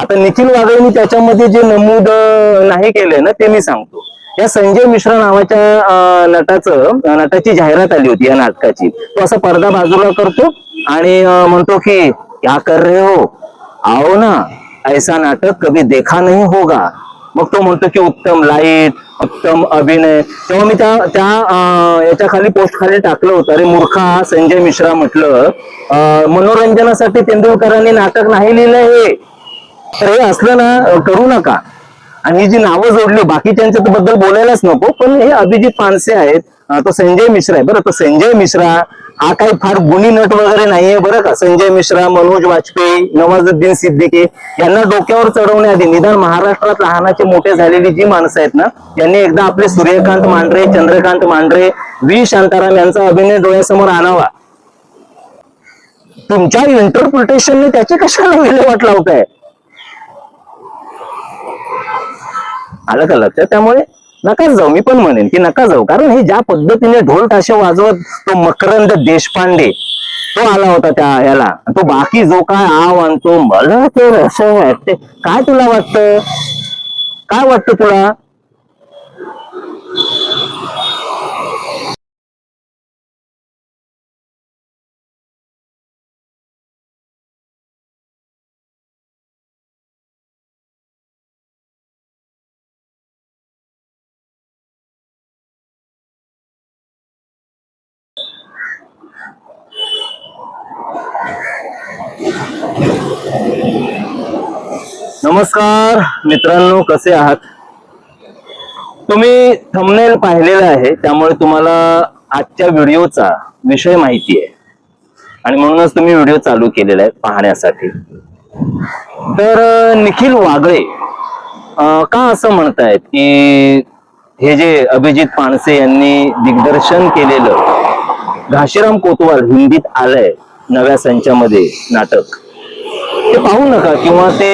आता निखिल वागळेंनी त्याच्यामध्ये जे नमूद नाही केलंय ना ते मी सांगतो. या संजय मिश्रा नावाच्या नटाचं नटाची जाहिरात आली होती या नाटकाची. तो असा पडदा बाजूला करतो आणि म्हणतो की क्या कर रहे हो? आओ ना ऐसा नाटक कभी देखा नहीं होगा. मग तो म्हणतो की उत्तम लाइट उत्तम अभिनय. तेव्हा मी त्या त्या याच्या खाली पोस्ट खाली टाकलं होतं. अरे मूर्खा संजय मिश्रा म्हटलं मनोरंजनासाठी तेंडुलकरांनी नाटक नाही लिहिलं हे हे असलं ना करू नका. आणि ही जी नावं जोडली बाकीच्यांच्या बद्दल बोलायलाच नको पण हे अभिजित पानसे आहेत. तो संजय मिश्रा आहे. बरं तो संजय मिश्रा हा काही फार गुणी नट वगैरे नाहीये बरं का? संजय मिश्रा मनोज वाजपेयी नवाजुद्दीन सिद्दीकी यांना डोक्यावर चढवण्याआधी निदान महाराष्ट्रात लहानाचे मोठे झालेली जी माणसं आहेत ना यांनी एकदा आपले सूर्यकांत मांढरे चंद्रकांत मांढरे व्ही. शांताराम यांचा अभिनय डोळ्यासमोर आणावा. तुमच्या इंटरप्रिटेशनने त्याचे कशाला विल्हेवाट लावताय? आलं का लक्षात? त्यामुळे नका जाऊ मी पण म्हणेन की नका जाऊ. कारण हे ज्या पद्धतीने ढोल ताशे वाजवत तो मकरंद देशपांडे तो आला होता त्या याला तो बाकी जो काय आव आणतो मला ते असं वाटते काय तुला वाटतं? काय वाटतं तुला? नमस्कार मित्रांनो कसे आहात? तुम्ही थंबनेल पाहिलेला आहे त्यामुळे तुम्हाला आजच्या व्हिडिओचा विषय माहिती आहे. आणि म्हणूनच तुम्ही व्हिडिओ चालू केलेला आहे पाहण्यासाठी. तर निखिल वागळे का असं म्हणतायत की हे जे अभिजित पानसे यांनी दिग्दर्शन केलेलं घाशीराम कोतवाल हिंदीत आलंय नव्या संचामध्ये नाटक? ते पाहू नका किंवा ते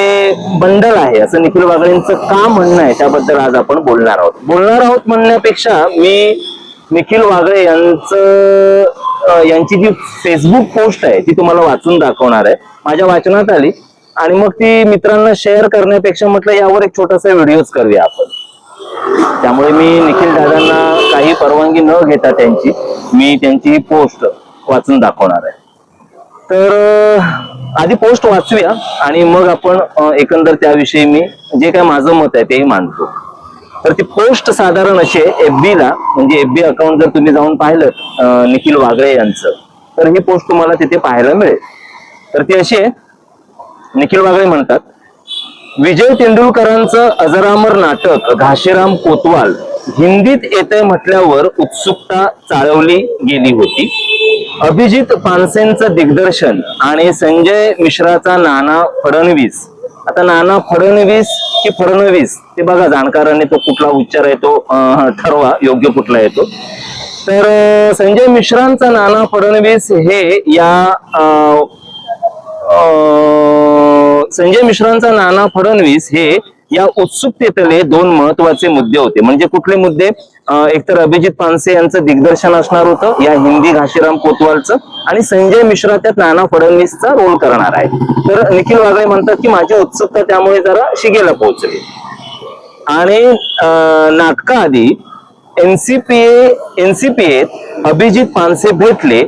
बंडल आहे असं निखिल वागळेंचं का म्हणणं आहे त्याबद्दल आज आपण बोलणार आहोत. बोलणार आहोत म्हणण्यापेक्षा मी निखिल वागळे यांचं यांची जी फेसबुक पोस्ट आहे ती तुम्हाला वाचून दाखवणार आहे. माझ्या वाचनात आली. आणि मग ती मित्रांना शेअर करण्यापेक्षा म्हटलं यावर एक छोटासा व्हिडिओच करूया आपण. त्यामुळे मी निखिल दादांना काही परवानगी न घेता त्यांची मी त्यांची ही पोस्ट वाचून दाखवणार आहे. तर आधी पोस्ट वाचूया आणि मग आपण एकंदर त्याविषयी मी जे काय माझं मत आहे तेही मांडतो. तर ती पोस्ट साधारण अशी आहे FB ला म्हणजे एफ बी अकाउंट जर तुम्ही जाऊन पाहिलं निखिल वागळे यांचं तर ही पोस्ट तुम्हाला तिथे पाहायला मिळेल. तर ती अशी आहे निखिल वागळे म्हणतात विजय तेंडुलकरांचं अजरामर नाटक घाशीराम कोतवाल हिंदीत येतंय म्हटल्यावर उत्सुकता चाळवली गेली होती. अभिजित पानसेंचं दिग्दर्शन आणि संजय मिश्राचा नाना फडणवीस. आता नाना फडणवीस की फडणवीस ते बघा जाणकारांनी तो कुठला उच्चार येतो ठरवा योग्य कुठला येतो तर संजय मिश्रांचा नाना फडणवीस हे या संजय मिश्रांचा नाना फडणवीस हे या उत्सुकतेतले दोन महत्त्वाचे मुद्दे होते. म्हणजे कुठले मुद्दे? एकतर अभिजित पानसे यांचं दिग्दर्शन असणार होतं या हिंदी घाशीराम कोतवालचं आणि संजय मिश्रा त्यात नाना फडणवीसचा रोल करणार आहे तर निखिल वागळे म्हणतात की माझी उत्सुकता त्यामुळे जरा शिगेला पोहोचली. आणि अं, नाटकाआधी एनसीपीए एनसीपीए अभिजित पानसे भेटले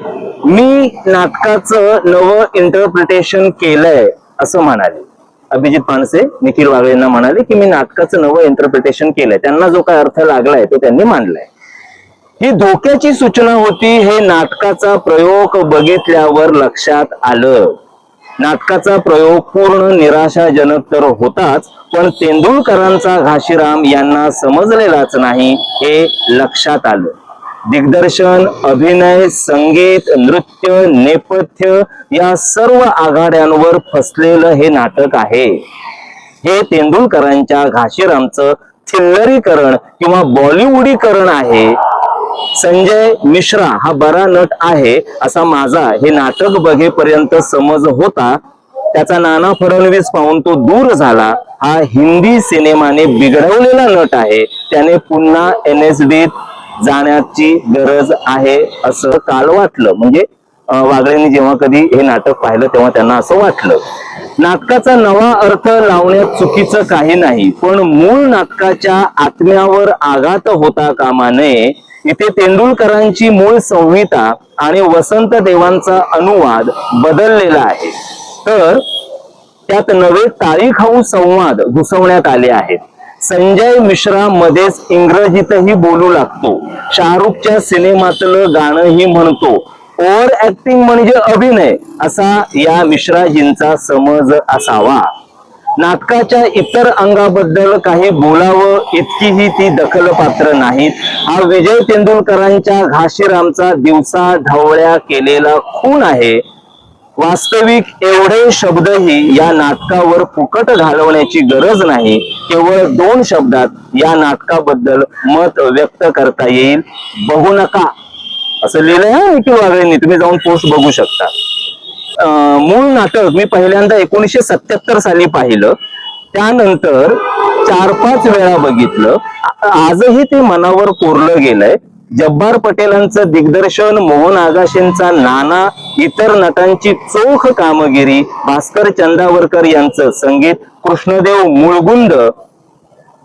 मी नाटकाचं नवं इंटरप्रिटेशन केलंय असं म्हणाले. अभिजित पानसे निखिल वागळेंना म्हणाले की मी नाटकाचं नवं इंटरप्रिटेशन केलंय. त्यांना जो काय अर्थ लागलाय तो त्यांनी मांडलाय. ही धोक्याची सूचना होती हे नाटकाचा प्रयोग बघितल्यावर लक्षात आलं. नाटकाचा प्रयोग पूर्ण निराशाजनक तर होताच पण तेंडुलकरांचा घाशीराम यांना समजलेलाच नाही हे लक्षात आलं. दिग्दर्शन अभिनय संगीत नृत्य नेपथ्य या सर्व आघाड्यांवर फसलेलं हे नाटक आहे. हे तेंडुलकरांच्या घाशीरामचं थिल्लरीकरण किंवा बॉलिवूडीकरण आहे. संजय मिश्रा हा बरा नट आहे असा माझा हे नाटक बघेपर्यंत समज होता. त्याचा नाना फडणवीस पाहून तो दूर झाला. हा हिंदी सिनेमाने बिघडवलेला नट आहे. त्याने पुन्हा एन एस डीत जाण्याची गरज आहे असं काल वाटलं. म्हणजे वागळेंनी जेव्हा कधी हे नाटक पाहिलं तेव्हा त्यांना असं वाटलं. नाटकाचा नवा अर्थ लावण्यात चुकीचं काही नाही पण मूळ नाटकाच्या आत्म्यावर आघात होता कामा नये. इथे तेंडुलकरांची मूळ संहिता आणि वसंत देवांचा अनुवाद बदललेला आहे. तर त्यात नवे टाळी संवाद घुसवण्यात आले आहेत. संजय मिश्रा मध्येच इंग्रजीतही बोलू लागतो. शाहरुखच्या सिनेमातलं गाणंही म्हणतो. ओव्हर ऍक्टिंग म्हणजे अभिनय असा या मिश्राजींचा समज असावा. नाटकाच्या इतर अंगाबद्दल काही बोलावं इतकीही ती दखल पात्र नाहीत. हा विजय तेंडुलकरांच्या घाशीरामचा दिवसा ढवळ्या केलेला खून आहे. वास्तविक एवढे शब्दही या नाटकावर फुकट घालवण्याची गरज नाही. केवळ दोन शब्दात या नाटकाबद्दल मत व्यक्त करता येईल. बघू नका. असं लिहिलंय आहे की वागळेंनी. तुम्ही जाऊन पोस्ट बघू शकता. अं, मूळ नाटक मी पहिल्यांदा एकोणीसशे सत्याहत्तर साली पाहिलं. त्यानंतर चार पाच वेळा बघितलं. आजही ते मनावर कोरलं गेलंय. जब्बार पटेलांचं दिग्दर्शन मोहन आगाशेंचा नाना इतर नटांची चोख कामगिरी भास्कर चंदावरकर यांचं. संगीत कृष्णदेव मुळगुंद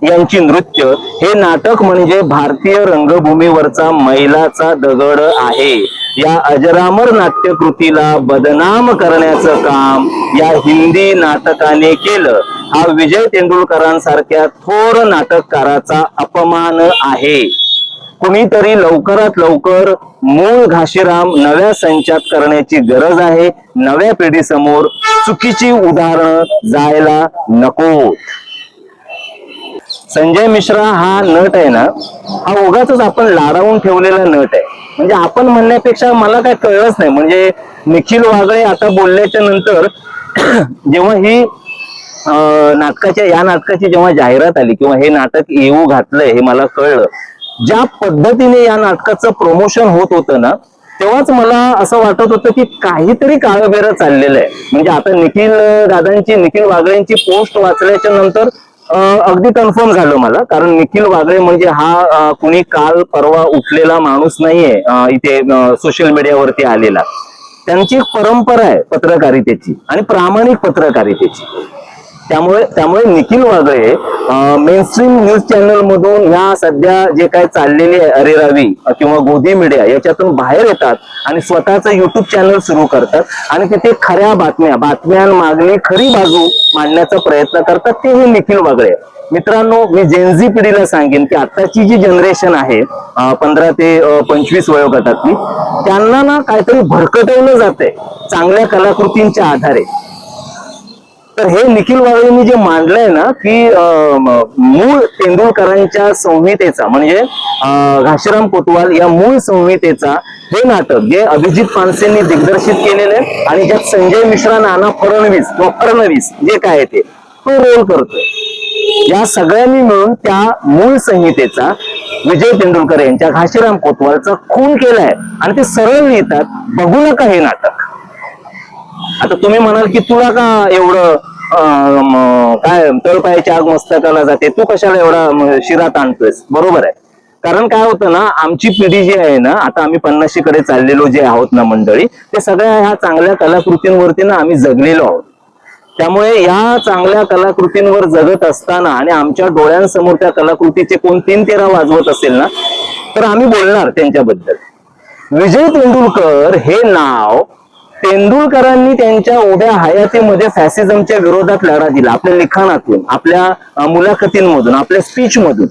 यांची नृत्य. हे नाटक म्हणजे भारतीय रंगभूमीवरचा मैलाचा दगड आहे. या अजरामर नाट्यकृतीला बदनाम करण्याचं काम या हिंदी नाटकाने केलं. हा विजय तेंडुलकरांसारख्या थोर नाटककाराचा अपमान आहे. कुणीतरी लवकरात लवकर मूळ घाशीराम नव्या संचात करण्याची गरज आहे. नव्या पिढीसमोर चुकीची उदाहरणं जायला नको. संजय मिश्रा हा नट आहे ना हा उगाच आपण लाडावून ठेवलेला नट आहे. म्हणजे आपण म्हणण्यापेक्षा मला काय कळलंच नाही. म्हणजे निखिल वागळे आता बोलल्याच्या नंतर जेव्हा ही अं, नाटकाच्या या नाटकाची जेव्हा जाहिरात आली किंवा हे नाटक येऊ घातलंय हे मला कळलं ज्या पद्धतीने या नाटकाचं प्रमोशन होत होतं ना तेव्हाच मला असं वाटत होतं की काहीतरी काळबेरं चाललेलं आहे. म्हणजे आता निखिल दादांची निखिल वागळेंची पोस्ट वाचल्याच्या नंतर अगदी कन्फर्म झालं मला. कारण निखिल वागळे म्हणजे हा कुणी काल परवा उठलेला माणूस नाहीये इथे सोशल मीडियावरती आलेला. त्यांची एक परंपरा आहे पत्रकारितेची आणि प्रामाणिक पत्रकारितेची. त्यामुळे त्यामुळे Nikhil Wagle mainstream news channel मधून ह्या सध्या जे काय चाललेली अरेरावी किंवा गोदी मीडिया याच्यातून बाहेर येतात आणि स्वतःचं युट्यूब चॅनल सुरू करतात आणि तिथे खऱ्या बातम्या बातम्यांमागणी खरी बाजू मांडण्याचा प्रयत्न करतात ते हे निखिल वागळे मित्रांनो मी जेनझी पिढीला सांगेन की आताची जी जनरेशन आहे पंधरा ते पंचवीस वयोगटातली त्यांना ना काहीतरी भरकटवलं जातंय. चांगल्या कलाकृतींच्या आधारे. तर हे निखिल वाघळेंनी जे मांडलंय ना की अं, मूळ तेंडुलकरांच्या संहितेचा म्हणजे घाशीराम कोतवाल या मूळ संहितेचा हे नाटक जे अभिजित पानसेंनी दिग्दर्शित केलेलं आहे आणि ज्यात संजय मिश्रा नाना फडणवीस किंवा फडणवीस जे काय ते तो रोल करतोय. या सगळ्यांनी मिळून त्या मूळ संहितेचा विजय तेंडुलकर यांच्या घाशीराम कोतवालचा खून केलाय. आणि ते सरळ लिहितात बघू नका हे नाटक. आता तुम्ही म्हणाल की तुला का एवढं काय तळपायाची आग मस्तकाला जाते तू कशाला एवढा शिरा शिरात आणतोयस? बरोबर आहे. कारण काय होतं ना आमची पिढी जी आहे ना आता आम्ही पन्नाशीकडे चाललेलो जे आहोत ना मंडळी ते सगळ्या ह्या चांगल्या कलाकृतींवरती ना आम्ही जगलेलो आहोत. त्यामुळे या चांगल्या कलाकृतींवर जगत असताना आणि आमच्या डोळ्यांसमोर त्या कलाकृतीचे कोण तीन तेरा वाजवत असेल ना तर आम्ही बोलणार त्यांच्याबद्दल. विजय तेंडुलकर हे नाव तेंडुलकरांनी त्यांच्या उभ्या हयातीमध्ये फॅसिझमच्या विरोधात लढा दिला. आपल्या लिखाणातून आपल्या मुलाखतींमधून आपल्या स्पीच मधून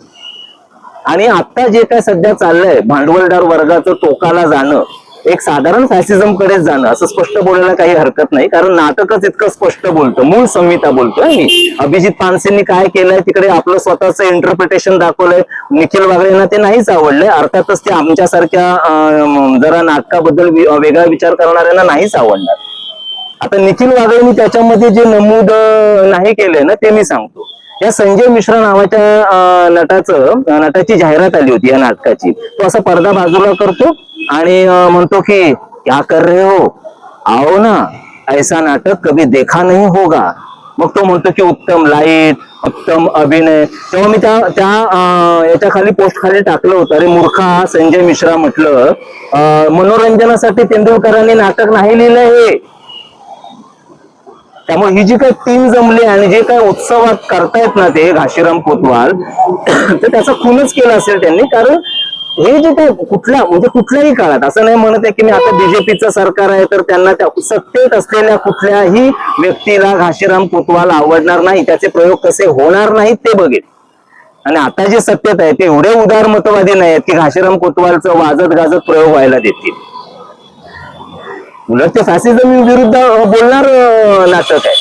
आणि आता जे काय सध्या चाललंय भांडवलदार वर्गाचं टोकाला जाणं एक साधारण फॅसिझम कडेच जाणं असं स्पष्ट बोलायला काही हरकत नाही. कारण नाटकच इतकं स्पष्ट बोलतं. मूळ संहिता बोलतोय मी अभिजित पानसेंनी काय केलंय तिकडे आपलं स्वतःचं इंटरप्रिटेशन दाखवलंय. निखिल वागळेंना ते नाहीच आवडलंय. अर्थातच ते आमच्यासारख्या जरा नाटकाबद्दल वेगळा विचार करणाऱ्यांना नाहीच आवडणार. आता निखिल वागळेंनी त्याच्यामध्ये जे नमूद नाही केलंय ना ते मी सांगतो. या संजय मिश्रा नावाच्या नटाचं नटाची जाहिरात आली होती या नाटकाची. तो असा पडदा बाजूला करतो. आणि म्हणतो की क्या कर रहे हो? आओ ना ऐसा नाटक कभी देखा नहीं होगा। मग तो म्हणतो की उत्तम लाइट उत्तम अभिनय. तेव्हा मी त्या त्या याच्या खाली पोस्ट खाली टाकलं होतं. अरे मूर्खा संजय मिश्रा म्हटलं. मनोरंजनासाठी तेंडुलकरांनी नाटक नाही लिहिलं हे. त्यामुळे ही जी काही टीम जमली आणि जे काही उत्सवात करतायत ना ते घाशीराम कोतवाल तर त्याचा खूनच केला असेल त्यांनी. कारण हे जे ते कुठल्या म्हणजे कुठल्याही काळात असं नाही म्हणत आहे की मी आता बीजेपीचं सरकार आहे तर त्यांना त्या सत्तेत असलेल्या कुठल्याही व्यक्तीला घाशीराम कोतवाल आवडणार नाही त्याचे प्रयोग कसे होणार नाहीत ते बघेल. आणि आता जे सत्तेत आहे ते एवढे उदारमतवादी नाही आहेत की घाशीराम कोतवालचं वाजत गाजत प्रयोग व्हायला देतील. उलट ते फॅसिझम विरुद्ध बोलणार नाटक आहे.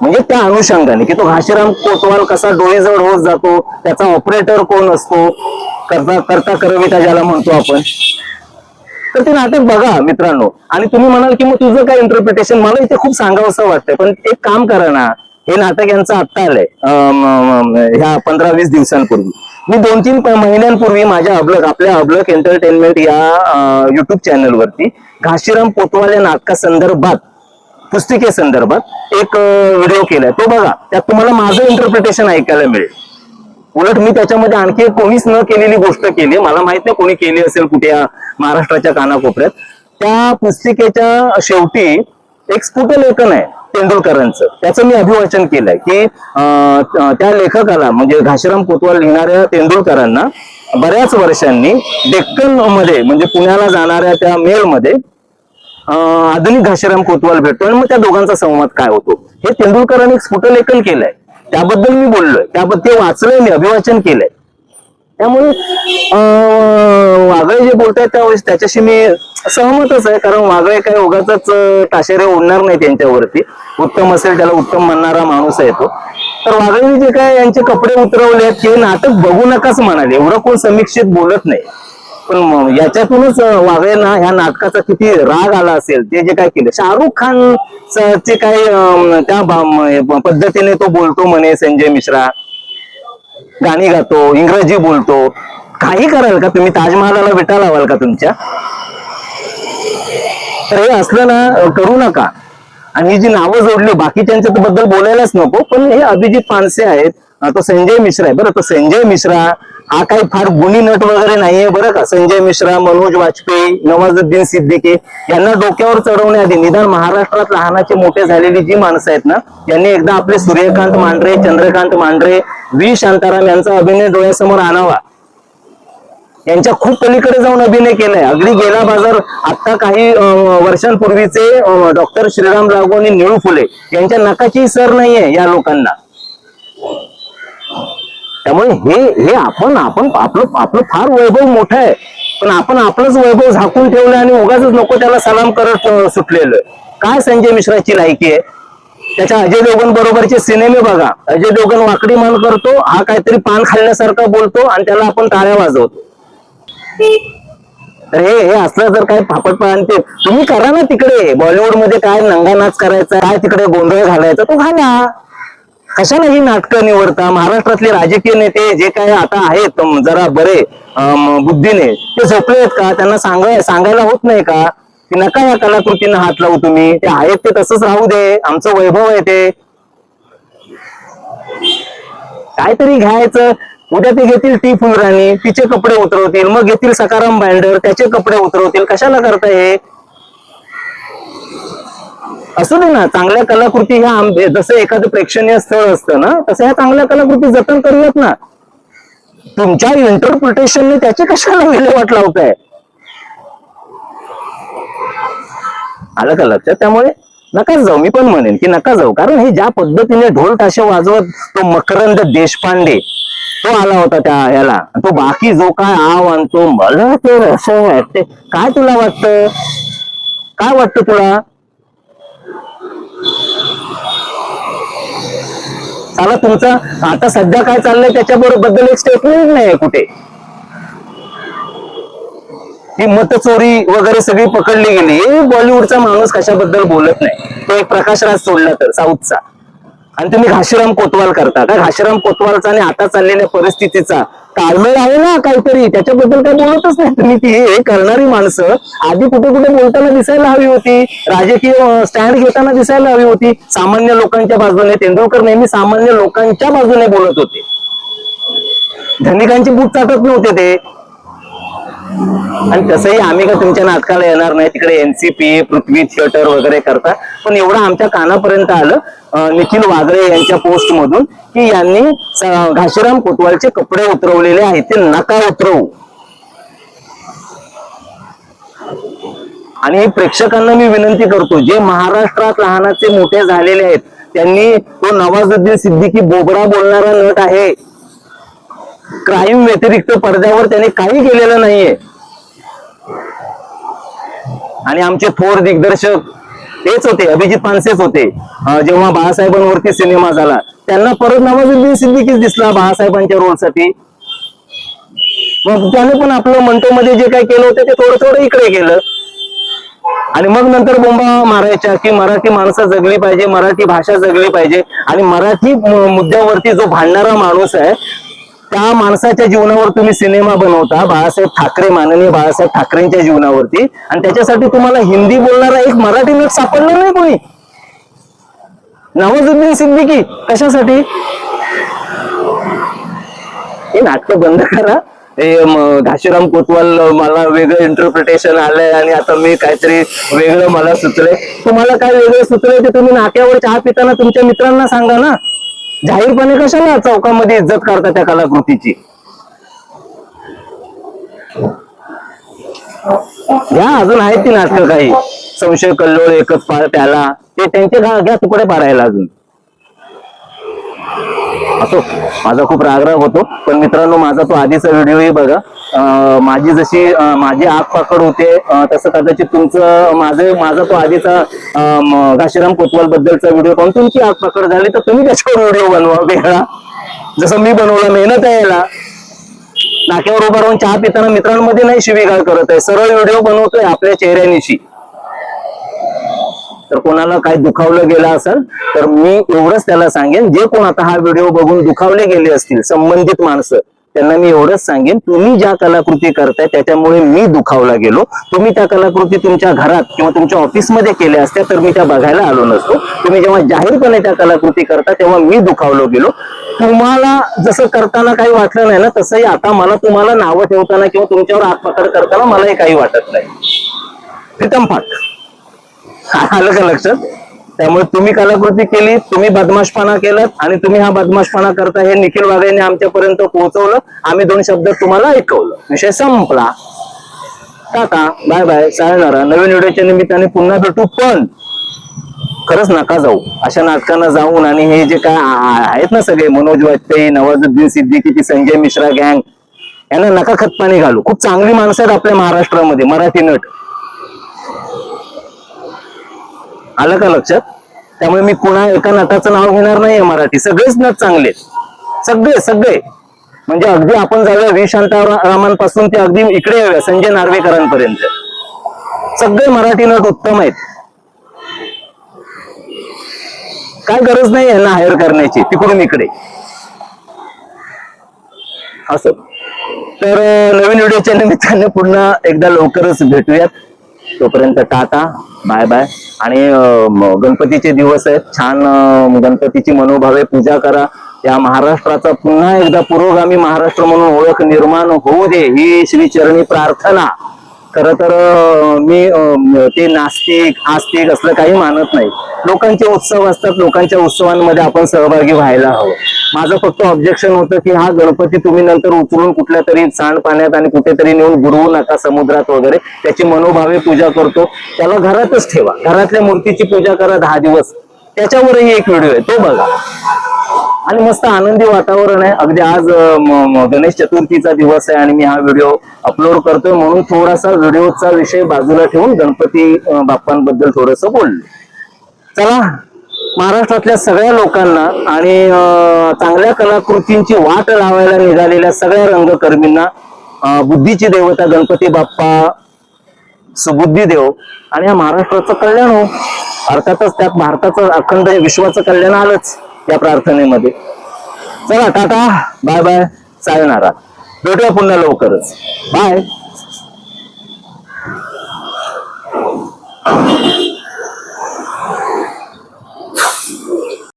म्हणजे त्या अनुषंगाने की तो घाशीराम कोतवाल कसा डोळेजवळ होत जातो त्याचा ऑपरेटर कोण असतो? करता करता करविता ज्याला म्हणतो आपण. तर ते नाटक बघा मित्रांनो. आणि तुम्ही म्हणाल की मग तुझं काय इंटरप्रिटेशन मला इथे खूप सांगावंसं वाटतंय. पण एक काम करा ना हे नाटक यांचं आत्ता आलंय. ह्या पंधरा वीस दिवसांपूर्वी. मी दोन तीन महिन्यांपूर्वी माझ्या अबलक आपल्या अबलक एंटरटेनमेंट या युट्यूब चॅनलवरती घाशीराम पोतवाल या नाटकासंदर्भात पुस्तिके संदर्भात एक व्हिडिओ केलाय. तो बघा त्यात तुम्हाला माझं इंटरप्रिटेशन ऐकायला मिळेल. उलट मी त्याच्यामध्ये आणखी एक कोणीच न केलेली गोष्ट केली. मला माहीत नाही कोणी केली असेल कुठे महाराष्ट्राच्या कानाकोपऱ्यात. त्या पुस्तिकेच्या शेवटी एक स्फुटलेखन आहे तेंडुलकरांचं. त्याचं मी अभिवाचन केलंय की त्या लेखकाला म्हणजे घाशीराम कोतवाल लिहिणाऱ्या तेंडुलकरांना बऱ्याच वर्षांनी डेक्कनमध्ये म्हणजे पुण्याला जाणाऱ्या त्या मेलमध्ये आधुनिक घाशीराम कोतवाल भेटतो आणि मग त्या दोघांचा संवाद काय होतो. हे तेंडुलकरांनी एक स्फुटलेखन केलंय. त्याबद्दल मी बोललोय. त्याबद्दल ते वाचलंय मी अभिवाचन केलंय. त्यामुळे वागळे जे बोलतायत त्यावेळेस त्याच्याशी मी सहमतच आहे. कारण वागळे काय उगाच ताशेरे ओढणार नाही त्यांच्यावरती उत्तम असेल त्याला उत्तम म्हणणारा माणूस आहे तो. तर वागळेने जे काय यांचे कपडे उतरवले आहेत ते नाटक बघू नकाच म्हणाले. एवढं कोण समीक्षित बोलत नाही. पण याच्यातूनच अं, ह्या नाटकाचा किती राग आला असेल ते जे काय केलं. शाहरुख खान चे काय त्या पद्धतीने तो बोलतो म्हणे संजय मिश्रा. गाणी गातो इंग्रजी बोलतो. काही कराल का तुम्ही? ताजमहालाला विटा लावाल का तुमच्या? तर हे असलं ना करू नका. आणि ही जी नावं जोडली बाकीच्यांच्या बद्दल बोलायलाच नको पण हे अभिजित पानसे आहेत. तो संजय मिश्रा आहे. बरं तो संजय मिश्रा हा काही फार गुणी नट वगैरे नाहीये बरं का? संजय मिश्रा मनोज वाजपेयी नवाजुद्दीन सिद्दीकी यांना डोक्यावर चढवण्याआधी निदान महाराष्ट्रात लहानाचे मोठे झालेली जी माणसं आहेत ना यांनी एकदा आपले सूर्यकांत मांढरे चंद्रकांत मांढरे व्ही. शांताराम यांचा अभिनय डोळ्यासमोर आणावा. यांच्या खूप पलीकडे जाऊन अभिनय केलाय. अगदी गेला बाजार आता काही वर्षांपूर्वीचे डॉक्टर श्रीराम लागू आणि निळू फुले. यांच्या नकाची सर नाहीये या लोकांना. त्यामुळे हे हे आपण आपण आपलं आपलं फार वैभव मोठं आहे. पण आपण आपलंच वैभव झाकून ठेवलं आणि उगाच नको त्याला सलाम करत सुटलेलं. काय संजय मिश्राची लायकी आहे? त्याच्या अजय देवगण बरोबरचे सिनेमे बघा. अजय देवगण वाकडी मान करतो हा काहीतरी पान खाल्ल्यासारखा बोलतो आणि त्याला आपण टाळ्या वाजवतो. तर हे हे असलं जर काय फापट पान ते तुम्ही करा ना तिकडे. बॉलिवूडमध्ये काय नंगा नाच करायचा काय तिकडे गोंधळ घालायचा तो घाला. कशाला ही नाटकं निवडता? महाराष्ट्रातले राजकीय नेते जे काय आता आहेत जरा बरे बुद्धीने ते झोपले आहेत का? त्यांना सांगाय सांगायला होत नाही का? की नका या कलाकृतींना हात लावू तुम्ही. ते आहेत ते तसंच राहू दे. आमचं वैभव आहे ते. काहीतरी घ्यायचं. उद्या ते घेतील ती फुलराणी तिचे कपडे उतरवतील. मग घेतील सकाराम बाइंडर त्याचे कपडे उतरवतील. कशाला करता हे? असू दे ना चांगल्या कलाकृती ह्या आम- जसं एखादं प्रेक्षणीय स्थळ असतं ना तसं ह्या चांगल्या कलाकृती जतन करूयात ना. तुमच्या इंटरप्रिटेशनने त्याची कशाला विल्हेवाट लावताय? आलं का लक्षात? त्यामुळे नका जाऊ मी पण म्हणेन की नका जाऊ. कारण हे ज्या पद्धतीने ढोल ताशे वाजवत तो मकरंद देशपांडे तो आला होता त्या ह्याला. तो बाकी जो काय आव आणतो मला ते असं वाटते काय तुला वाटतं? काय वाटतं तुला? चला तुमचा आता सध्या काय चाललंय त्याच्याबरोबरबद्दल एक स्टेटमेंट नाही कुठे. ही मतचोरी वगैरे सगळी पकडली गेली बॉलिवूडचा माणूस कशाबद्दल बोलत नाही. तो एक प्रकाश राज सोडला तर साऊथचा. आणि तुम्ही घाशीराम कोतवाल करता. का घाशीराम कोतवालचा आणि आता चाललेल्या परिस्थितीचा ताळमेळ आहे ना काहीतरी त्याच्याबद्दल काही बोलतच नाही तुम्ही. ती हे करणारी माणसं आधी कुठे कुठे बोलताना दिसायला हवी होती राजकीय स्टँड घेताना दिसायला हवी होती. सामान्य लोकांच्या बाजूने तेंडुलकर नेहमी सामान्य लोकांच्या बाजूने बोलत होते. धनिकांची बूट चाटत नव्हते ते. आणि तसंही आम्ही का तुमच्या नाटकाला येणार नाही तिकडे एनसीपी पृथ्वी थिएटर वगैरे करता पण एवढं आमच्या कानापर्यंत आलं निखिल वागळे यांच्या पोस्ट मधून की यांनी घाशीराम कोतवालचे कपडे उतरवलेले आहेत ते नका उतरवू. आणि प्रेक्षकांना मी विनंती करतो जे महाराष्ट्रात लहानाचे मोठे झालेले आहेत त्यांनी तो नवाजुद्दीन सिद्दीकी बोबरा बोलणारा नट आहे. क्राईम व्यतिरिक्त पडद्यावर त्याने काही केलेलं नाहीये. आणि आमचे थोर दिग्दर्शक तेच होते अभिजित पानसेच होते. जेव्हा बाळासाहेबांवरती सिनेमा झाला त्यांना परत नवाजुद्दीन सिद्दीकीच दिसला बाळासाहेबांच्या रोलसाठी. मग त्याने पण आपलं मंटो मध्ये जे काही केलं होतं ते थोडं थोडं इकडे केलं. आणि मग नंतर बोंबा मारायच्या की मराठी माणसं जगली पाहिजे मराठी भाषा जगली पाहिजे. आणि मराठी मुद्द्यावरती जो भांडणारा माणूस आहे त्या माणसाच्या जीवनावर तुम्ही सिनेमा बनवता बाळासाहेब ठाकरे माननीय बाळासाहेब ठाकरेंच्या जीवनावरती. आणि त्याच्यासाठी तुम्हाला हिंदी बोलणारा एक मराठी नट सापडला नाही कोणी? नवाजुद्दीन सिद्दीकी कशासाठी? हे नाटक बंद करा. घाशीराम कोतवाल मला वेगळं इंटरप्रिटेशन आलंय आणि आता मी काहीतरी वेगळं मला सुचलंय. तुम्हाला काय वेगळं सुचलंय ते तुम्ही नाक्यावर चहा पिताना तुमच्या मित्रांना सांगा ना. जाहीरपणे कशाला चौकामध्ये इज्जत करता त्या कलाकृतीची? घ्या अजून आहेत ती नाटकं काही. संशय कल्लोळ एकच पाळ त्याला. ते त्यांचे घ्या तुकडे पाडायला अजून. असो. माझा खूप रागराग होतो. पण मित्रांनो माझा तो आधीचा व्हिडिओही बघा. माझी जशी माझी आग पकड होते तसं कदाचित तुमचं माझे माझा तो आधीचा घाशीराम कोतवाल बद्दलचा व्हिडिओ पाहून तुमची आग पकड झाली तर तुम्ही त्याच्यावर व्हिडिओ बनवा वेगळा? जसं मी बनवला मेहनत आहे याला. नाक्यावर उभा राहून चहा पिताना मित्रांमध्ये नाही शिवीगाळ करत आहे. सरळ व्हिडिओ बनवतोय आपल्या चेहऱ्यानिशी. तर कोणाला काय दुखावलं गेलं असेल तर मी एवढंच त्याला सांगेन जे कोण आता हा व्हिडिओ बघून दुखावले गेले असतील संबंधित माणसं त्यांना मी एवढंच सांगेन तुम्ही ज्या कलाकृती करताय त्याच्यामुळे मी दुखावला गेलो. तुम्ही त्या कलाकृती तुमच्या घरात किंवा तुमच्या ऑफिसमध्ये केल्या असत्या तर मी त्या बघायला आलो नसतो. तुम्ही जेव्हा जाहीरपणे त्या कलाकृती करता तेव्हा मी दुखावलो गेलो. तुम्हाला जसं करताना काही वाटलं नाही ना तसंही आता मला तुम्हाला नावं ठेवताना किंवा तुमच्यावर आत्मकार करताना मलाही काही वाटत नाही. प्रीतम फाट आलं का लक्षात? त्यामुळे तुम्ही कलाकृती केली तुम्ही बदमाशपणा केलं आणि तुम्ही हा बदमाशपणा करता हे निखिल वाघेने आमच्यापर्यंत पोहोचवलं. आम्ही दोन शब्द तुम्हाला ऐकवलं. विषय संपला. टाटा. Bye bye. सायनारा नवीन व्हिडिओच्या निमित्ताने पुन्हा भेटू पण खरंच नका जाऊ. अशा नाटकांना जाऊन आणि हे जे काय आहेत ना सगळे मनोज वाजपेयी नवाजुद्दीन सिद्दीकी ती संजय मिश्रा गँग यांना नका खतपाणी घालू. खूप चांगली माणसं आहेत आपल्या महाराष्ट्रामध्ये. मराठी नट. आलं का लक्षात? त्यामुळे मी कुणा एका नटाचं नाव घेणार नाहीये मराठी. सगळेच नट चांगले सगळे सगळे. म्हणजे अगदी आपण जाऊया व्ही शांतारामांपासून ते अगदी इकडे येऊया संजय नार्वेकरांपर्यंत. सगळे मराठी नट उत्तम आहेत. काय गरज नाही यांना हायर करण्याची तिकडून इकडे. असं. तर नवीन व्हिडिओच्या निमित्ताने पुन्हा एकदा लवकरच भेटूयात. तोपर्यंत टाटा बाय बाय. आणि गणपतीचे दिवस आहेत. छान गणपतीची मनोभावे पूजा करा. या महाराष्ट्राचा पुन्हा एकदा पुरोगामी महाराष्ट्र म्हणून ओळख निर्माण होऊ दे. ही श्रीचरणी प्रार्थना. खर तर मी ते नास्तिक आस्तिक असलं काही मानत नाही. लोकांचे उत्सव असतात लोकांच्या उत्सवांमध्ये आपण सहभागी व्हायला हवं. माझं फक्त ऑब्जेक्शन होतं की हा गणपती तुम्ही नंतर उचलून कुठल्या तरी सांडपाण्यात आणि कुठेतरी नेऊन बुडवू नका समुद्रात वगैरे. त्याची मनोभावे पूजा करतो. त्याला घरातच ठेवा. घरातल्या मूर्तीची पूजा करा दहा दिवस. त्याच्यावरही एक व्हिडिओ आहे. तो बघा. आणि मस्त आनंदी वातावरण आहे. अगदी आज गणेश चतुर्थीचा दिवस आहे आणि मी हा व्हिडिओ अपलोड करतोय म्हणून थोडासा व्हिडिओचा विषय बाजूला ठेवून गणपती बाप्पांबद्दल थोडस बोललो. चला महाराष्ट्रातल्या सगळ्या लोकांना आणि चांगल्या कलाकृतींची वाट लावायला निघालेल्या सगळ्या रंगकर्मींना बुद्धीची देवता गणपती बाप्पा सुबुद्धी देव आणि या महाराष्ट्राचं कल्याण हो. अर्थातच त्यात भारताचं अखंड विश्वाचं कल्याण आलंच. या प्रार्थनेमध्ये. चला टाटा. Bye bye. चालणारा भेटूया पुन्हा लवकरच. बाय.